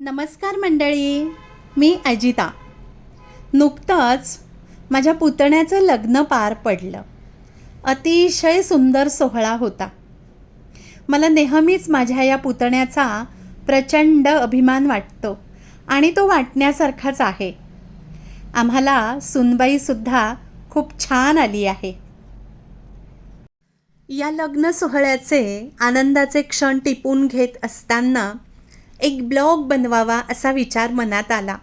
नमस्कार मंडळी मी अजिता. नुकतंच माझ्या पुतण्याचं लग्न पार पडलं. अतिशय सुंदर सोहळा होता. मला नेहमीच माझ्या या पुतण्याचा प्रचंड अभिमान वाटतो आणि तो वाटण्यासारखाच आहे. आम्हाला सुनबाईसुद्धा खूप छान आली आहे. या लग्न सोहळ्याचे आनंदाचे क्षण टिपून घेत असताना एक ब्लॉग बनवावा असा विचार मनात आला.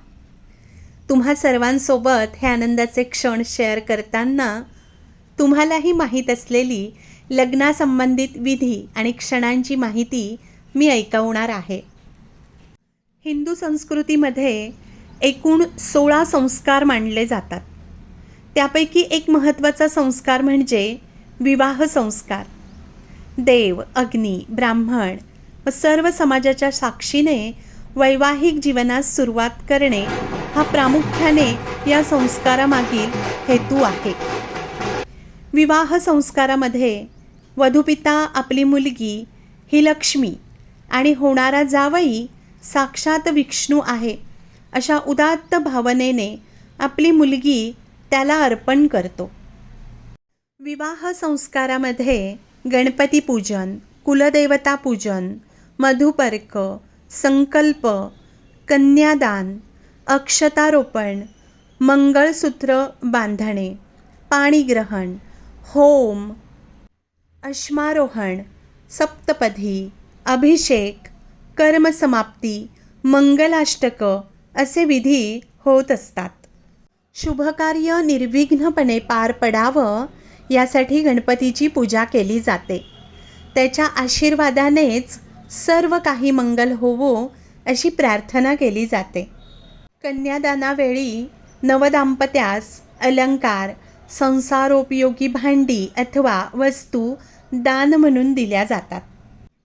तुम्हा सर्वांसोबत हे आनंदाचे क्षण शेअर करताना तुम्हालाही माहीत असलेली लग्नासंबंधित विधी आणि क्षणांची माहिती मी ऐकवणार आहे. हिंदू संस्कृतीमध्ये एकूण सोळा संस्कार मानले जातात. त्यापैकी एक महत्त्वाचा संस्कार म्हणजे विवाह संस्कार. देव अग्नी ब्राह्मण व सर्व समाजाच्या साक्षीने वैवाहिक जीवनास सुरुवात करणे हा प्रामुख्याने या संस्कारामागील हेतू आहे. विवाह संस्कारामध्ये वधूपिता आपली मुलगी ही लक्ष्मी आणि होणारा जावई साक्षात विष्णू आहे अशा उदात्त भावनेने आपली मुलगी त्याला अर्पण करतो. विवाह संस्कारामध्ये गणपती पूजन कुलदेवता पूजन मधुपर्क संकल्प कन्यादान अक्षतारोपण मंगळसूत्र बांधणे पाणीग्रहण होम अश्मारोहण सप्तपदी अभिषेक कर्मसमाप्ती मंगलाष्टक असे विधी होत असतात. शुभकार्य निर्विघ्नपणे पार पडावं यासाठी गणपतीची पूजा केली जाते. त्याच्या आशीर्वादानेच सर्व काही मंगल होवो अशी प्रार्थना केली जाते. कन्यादानावेळी नवदाम्पत्यास अलंकार संसारोपयोगी भांडी अथवा वस्तू दान म्हणून दिल्या जातात.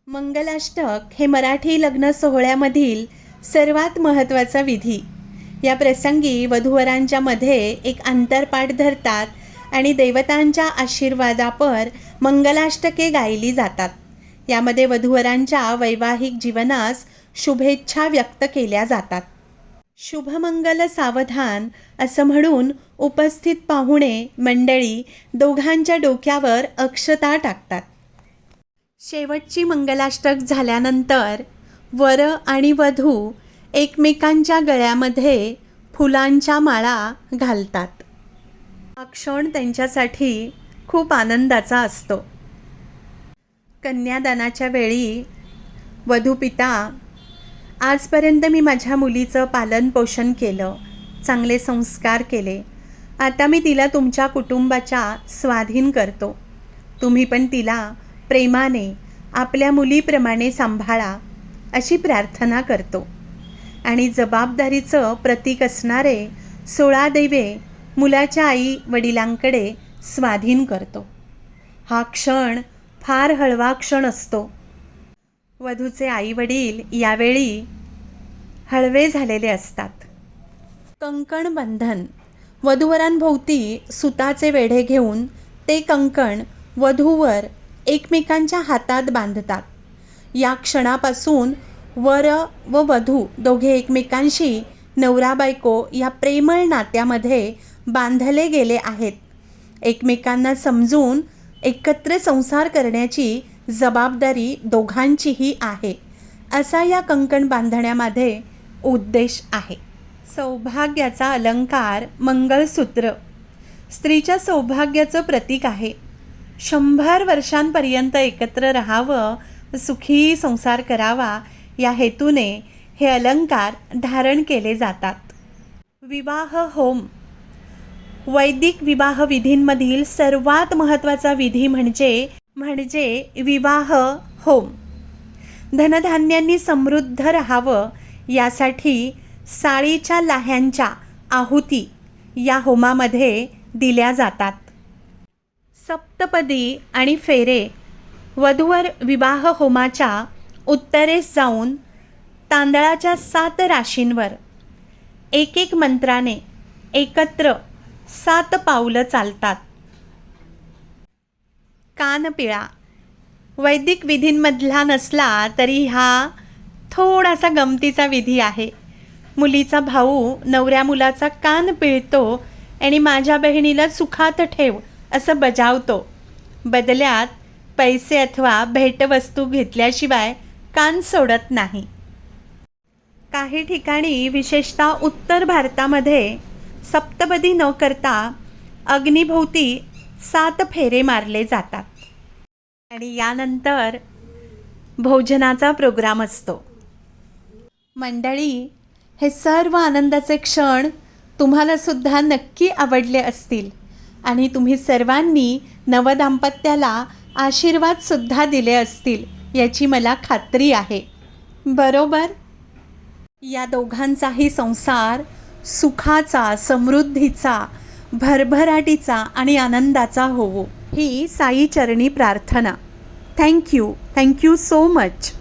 मंगलाष्टक हे मराठी लग्न सोहळ्यामधील सर्वात महत्त्वाचा विधी. या प्रसंगी वधूवरांच्या मध्ये एक अंतरपाठ धरतात आणि देवतांच्या आशीर्वादापर मंगलाष्टके गायली जातात. यामध्ये वधूवरांच्या वैवाहिक जीवनास शुभेच्छा व्यक्त केल्या जातात. शुभमंगल सावधान असं म्हणून उपस्थित पाहुणे मंडळी दोघांच्या डोक्यावर अक्षता टाकतात. शेवटची मंगलाष्टक झाल्यानंतर वर आणि वधू एकमेकांच्या गळ्यामध्ये फुलांच्या माळा घालतात. हा क्षण त्यांच्यासाठी खूप आनंदाचा असतो. कन्यादानाच्या वेळी वधूपिता आजपर्यंत मी माझ्या मुलीचं पालनपोषण केलं चांगले संस्कार केले. आता मी तिला तुमच्या कुटुंबाच्या स्वाधीन करतो. तुम्ही पण तिला प्रेमाने आपल्या मुलीप्रमाणे सांभाळा अशी प्रार्थना करतो. आणि जबाबदारीचं प्रतीक असणारे सोळा दैवे मुलाच्या आई वडिलांकडे स्वाधीन करतो. हा क्षण फार हळवा क्षण असतो. वधूचे आईवडील यावेळी हळवे झालेले असतात. कंकण बंधन. वधूवरांभोवती सुताचे वेढे घेऊन ते कंकण वधूवर एकमेकांच्या हातात बांधतात. या क्षणापासून वर व वधू दोघे एकमेकांशी नवरा बायको या प्रेमळ नात्यामध्ये बांधले गेले आहेत. एकमेकांना समजून एकत्र संसार करण्याची जबाबदारी दोघांचीही आहे असा या कंकण बांधण्यामध्ये उद्देश आहे. सौभाग्याचा अलंकार मंगळसूत्र. स्त्रीच्या सौभाग्याचं प्रतीक आहे. शंभर वर्षांपर्यंत एकत्र राहावं सुखी संसार करावा या हेतूने हे अलंकार धारण केले जातात. विवाह होम. वैदिक विवाह विधींमधील सर्वात महत्त्वाचा विधी म्हणजे म्हणजे विवाह होम. धनधान्यांनी समृद्ध राहावं यासाठी साळीच्या लाह्यांच्या आहुती या होमामध्ये दिल्या जातात. सप्तपदी आणि फेरे वधूवर विवाह होमाच्या उत्तरेस जाऊन तांदळाच्या सात राशींवर एक एक मंत्राने एकत्र सात पावलं चालतात. कानपिळा. वैदिक विधींमधला नसला तरी हा थोडासा गमतीचा विधी आहे. मुलीचा भाऊ नवऱ्या मुलाचा कान पिळतो आणि माझ्या बहिणीला सुखात ठेव असं बजावतो. बदल्यात पैसे अथवा भेटवस्तू घेतल्याशिवाय कान सोडत नाही. काही ठिकाणी विशेषतः उत्तर भारतामध्ये सप्तपदी न करता अग्निभोवती सात फेरे मारले जातात. आणि यानंतर भोजनाचा प्रोग्राम असतो. मंडळी हे सर्व आनंदाचे क्षण तुम्हालासुद्धा नक्की आवडले असतील आणि तुम्ही सर्वांनी नवदाम्पत्याला आशीर्वादसुद्धा दिले असतील याची मला खात्री आहे. बरोबर? या दोघांचाही संसार सुखाचा समृद्धीचा भरभराटीचा आणि आनंदाचा होवो. ही साईचरणी प्रार्थना. Thank you thank you so much